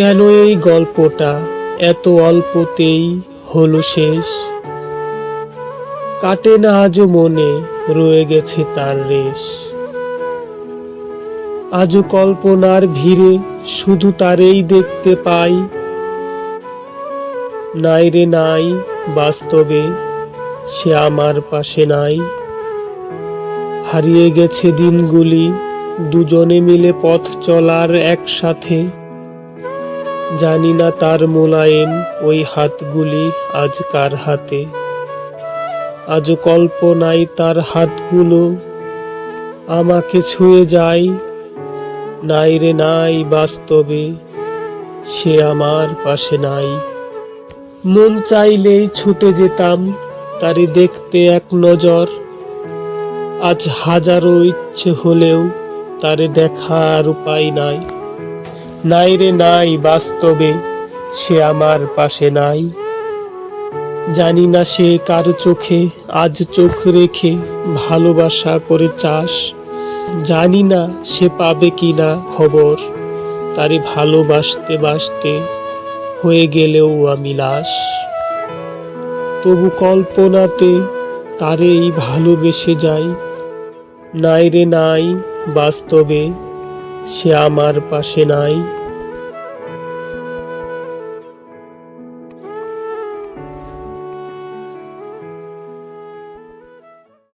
কেন এই গল্পটা? এত অল্পতেই হলো শেষ। কাটে না আজও মনে রয়ে গেছে তার রেশ। আজও কল্পনার ভিড়ে শুধু তারেই দেখতে পাই। নাই রে নাই, বাস্তবে সে আমার পাশে নাই। হারিয়ে গেছে দিনগুলি, দুজনে মিলে পথ চলার একসাথে। জানি না তার মোলায়েম ওই হাতগুলি আজ কার হাতে। আজও কল্পনায় তার হাতগুলো আমাকে ছুঁয়ে যায়। নাই রে নাই বাস্তবে সে আমার পাশে নাই। মন চাইলেই ছুটে যেতাম তারে দেখতে এক নজর। আজ হাজারো ইচ্ছে হলেও তারে দেখার উপায় নাই। নাই রে নাই বাস্তবে, সে আমার পাশে নাই। জানি না সে কার চোখে আজ চোখ রেখে ভালোবাসা করে চাষ জানি না সে পাবে কি না খবর, তারে ভালোবাসতে বাসতে হয়ে গেলেও আমি লাশ। তবু কল্পনাতে তারেই ভালোবেসে যাই। নাই রে নাই বাস্তবে সে আমার পাশে নাই।